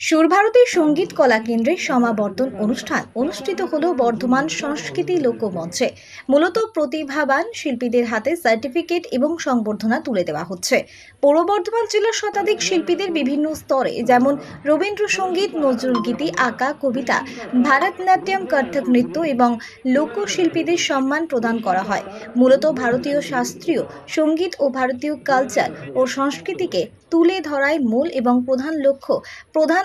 সুরভারতী সংগীত কলা কেন্দ্রের সমাবর্তন অনুষ্ঠান অনুষ্ঠিত হল বর্ধমান সংস্কৃতি লোকমঞ্চে। মূলত প্রতিভাবান শিল্পীদের হাতে সার্টিফিকেট এবং সংবর্ধনা তুলে দেওয়া হচ্ছে। পূর্ব বর্ধমান জেলার শতাধিক শিল্পীদের বিভিন্ন স্তরে, যেমন রবীন্দ্রসঙ্গীত, নজরুল গীতি, আঁকা, কবিতা, ভারতনাট্যম, কত্থক নৃত্য এবং লোকশিল্পীদের সম্মান প্রদান করা হয়। মূলত ভারতীয় শাস্ত্রীয় সংগীত ও ভারতীয় কালচার ও সংস্কৃতিকে তুলে ধরায় মূল এবং প্রধান লক্ষ্য প্রধান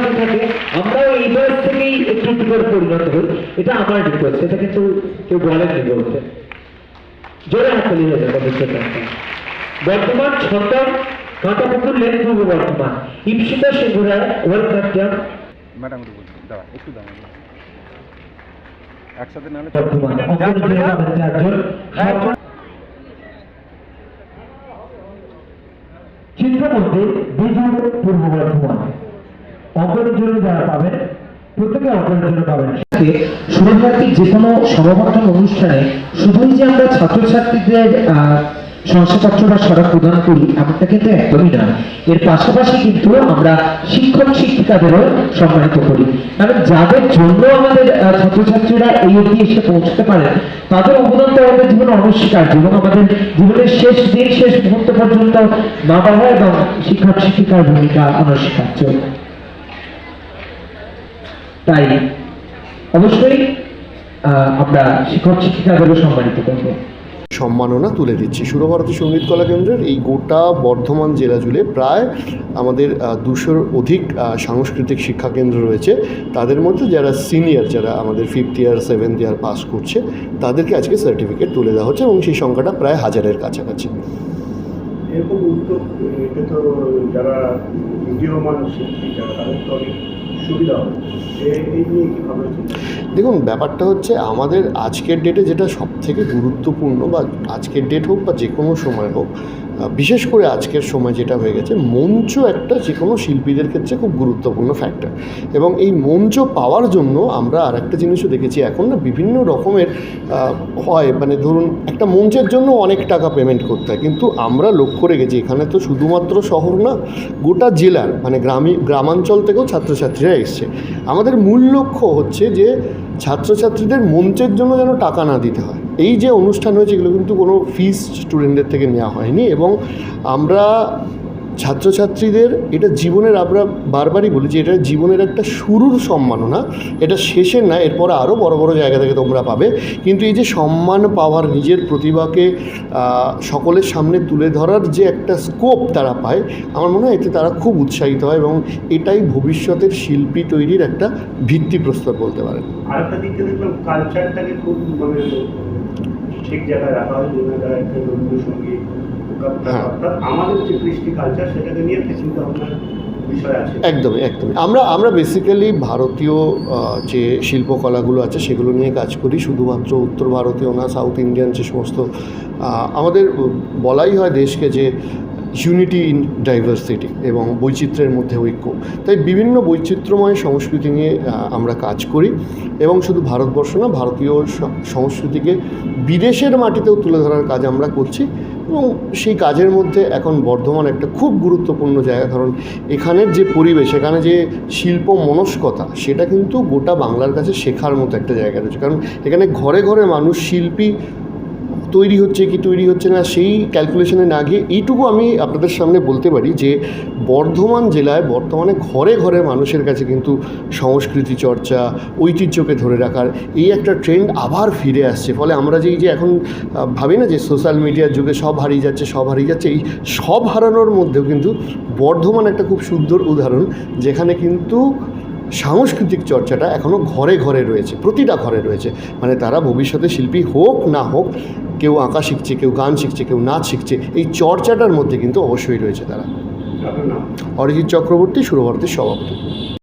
কচিকাঁচা থাকে আমরাও এই বয়স থেকেই একটু একটু করে পরিণত হই। এটা আমার রিকোয়েস্ট এটা কিন্তু কেউ বলেননি বলতে। জোরে হাততালি হয়ে যাবে অবশ্যই বর্তমান ছন্দন কাঁটাপুকুর লেন পূর্ব বর্তমান ইপসিতা সিংহরায় ওয়েলকাম ম্যাডাম একটু দাঁড়া একটু দাঁড়া একসাথে নাহলে সরকার চিত্রমধ্যে পূর্ব বর্ধমান। অঙ্কনের জন্য যারা পাবেন প্রত্যেকে অঙ্কনের জন্য পাবেন। শুভযাত্রী যে কোনো সমাবর্তন অনুষ্ঠানে শুধুই যে আমরা ছাত্রছাত্রীদের শংসাপত্র বা সড়ক প্রদান করি, এমনটা কিন্তু একদমই না। এর পাশাপাশি কিন্তু আমরা শিক্ষক শিক্ষিকাদেরও সম্মানিত করি। কারণ যাদের জন্য আমাদের ছাত্রছাত্রীরা এই অবধি এসে পৌঁছতে পারেন, তাদের অবদান তো আমাদের জীবনে অনস্বীকার্য এবং আমাদের জীবনের শেষ দিন, শেষ মুহূর্ত পর্যন্ত মা বাবা এবং শিক্ষক শিক্ষিকার ভূমিকা অনস্বীকার্য। তাই অবশ্যই আমরা শিক্ষক শিক্ষিকাদেরও সম্মানিত করব। সম্মাননা তুলে দিচ্ছি। সুরভারতী সংগীত কলা কেন্দ্রের এই গোটা বর্ধমান জেলা জুড়ে প্রায় আমাদের দুশোর অধিক সাংস্কৃতিক শিক্ষা কেন্দ্র রয়েছে। তাদের মধ্যে যারা সিনিয়র, যারা আমাদের fifth year seventh year pass করছে, তাদেরকে আজকে সার্টিফিকেট তুলে দেওয়া হচ্ছে এবং সেই সংখ্যাটা প্রায় হাজারের কাছাকাছি। এরকম উদ্যোগ এতে তো যারা উদীয়মান শিল্পী, যারা তাদের তো অনেক সুবিধা হবে। এই নিয়ে কি দেখুন, ব্যাপারটা হচ্ছে আমাদের আজকের ডেটে যেটা সব থেকে গুরুত্বপূর্ণ বা আজকের ডেট হোক বা যে কোনো সময় হোক বিশেষ করে আজকের সময় যেটা হয়ে গেছে, মঞ্চ একটা যে কোনো শিল্পীদের ক্ষেত্রে খুব গুরুত্বপূর্ণ ফ্যাক্টর এবং এই মঞ্চ পাওয়ার জন্য আমরা আর একটা জিনিসও দেখেছি, এখন না বিভিন্ন রকমের হয় মানে ধরুন একটা মঞ্চের জন্য অনেক টাকা পেমেন্ট করতে হয়, কিন্তু আমরা লক্ষ্য রেখেছি এখানে তো শুধুমাত্র শহর না, গোটা জেলার মানে গ্রামী, গ্রামাঞ্চল থেকেও ছাত্রছাত্রীরা এসছে। আমাদের মূল লক্ষ্য হচ্ছে যে ছাত্রছাত্রীদের মঞ্চের জন্য যেন টাকা না দিতে হয়। এই যে অনুষ্ঠান হয়েছে, এগুলো কিন্তু কোনো ফিস স্টুডেন্টদের থেকে নেওয়া হয়নি এবং আমরা ছাত্রছাত্রীদের এটা জীবনের, আমরা বারবারই বলি যে এটা জীবনের একটা শুরুর সম্মাননা। এটা শেষের না, এরপর আরও বড় বড় জায়গা থেকে তোমরা পাবে। কিন্তু এই যে সম্মান পাওয়ার, নিজের প্রতিভাকে সকলের সামনে তুলে ধরার যে একটা স্কোপ তারা পায়, আমার মনে হয় এতে তারা খুব উৎসাহিত হয় এবং এটাই ভবিষ্যতের শিল্পী তৈরির একটা ভিত্তিপ্রস্তর বলতে পারেন। আরেকটা দিক কালচারটাকে খুব ঠিক জায়গায় রাখা হয় যেখানে তারা একটা রবীন্দ্রসঙ্গীত হ্যাঁ। অর্থাৎ আমাদের যে কৃষ্টি কালচার সেটাকে নিয়ে একটা চিন্তা ভাবনার একদমই একদমই। আমরা আমরা বেসিক্যালি ভারতীয় যে শিল্পকলাগুলো আছে সেগুলো নিয়ে কাজ করি। শুধুমাত্র উত্তর ভারতীয় না সাউথ ইন্ডিয়ান যে সমস্ত আমাদের বলাই হয় দেশকে যে ইউনিটি ইন ডাইভার্সিটি এবং বৈচিত্র্যের মধ্যে ঐক্য। তাই বিভিন্ন বৈচিত্র্যময় সংস্কৃতি নিয়ে আমরা কাজ করি এবং শুধু ভারতবর্ষ না, ভারতীয় সংস্কৃতিকে বিদেশের মাটিতেও তুলে ধরার কাজ আমরা করছি এবং সেই কাজের মধ্যে এখন বর্ধমান একটা খুব গুরুত্বপূর্ণ জায়গা। কারণ এখানের যে পরিবেশ, এখানে যে শিল্প মনস্কতা, সেটা কিন্তু গোটা বাংলার কাছে শেখার মতো একটা জায়গা রয়েছে। কারণ এখানে ঘরে ঘরে মানুষ শিল্পী তৈরি হচ্ছে, কি তৈরি হচ্ছে না, সেই ক্যালকুলেশনে না গিয়ে এইটুকু আমি আপনাদের সামনে বলতে পারি যে বর্ধমান জেলায় বর্তমানে ঘরে ঘরে মানুষের কাছে কিন্তু সংস্কৃতি চর্চা, ঐতিহ্যকে ধরে রাখার এই একটা ট্রেন্ড আবার ফিরে আসছে। ফলে আমরা যেই যে এখন ভাবি না যে সোশ্যাল মিডিয়ার যুগে সব হারিয়ে যাচ্ছে, সব হারিয়ে যাচ্ছে, এই সব হারানোর মধ্যেও কিন্তু বর্ধমান একটা খুব সুন্দর উদাহরণ, যেখানে কিন্তু সাংস্কৃতিক চর্চাটা এখনও ঘরে ঘরে রয়েছে প্রতিটা ঘরে রয়েছে। মানে তারা ভবিষ্যতে শিল্পী হোক না হোক কেউ আঁকা শিখছে কেউ গান শিখছে কেউ নাচ শিখছে এই চর্চাটার মধ্যে কিন্তু অবশ্যই রয়েছে তারা। অরিজিৎ চক্রবর্তী সুরভারতীর সভাপতি।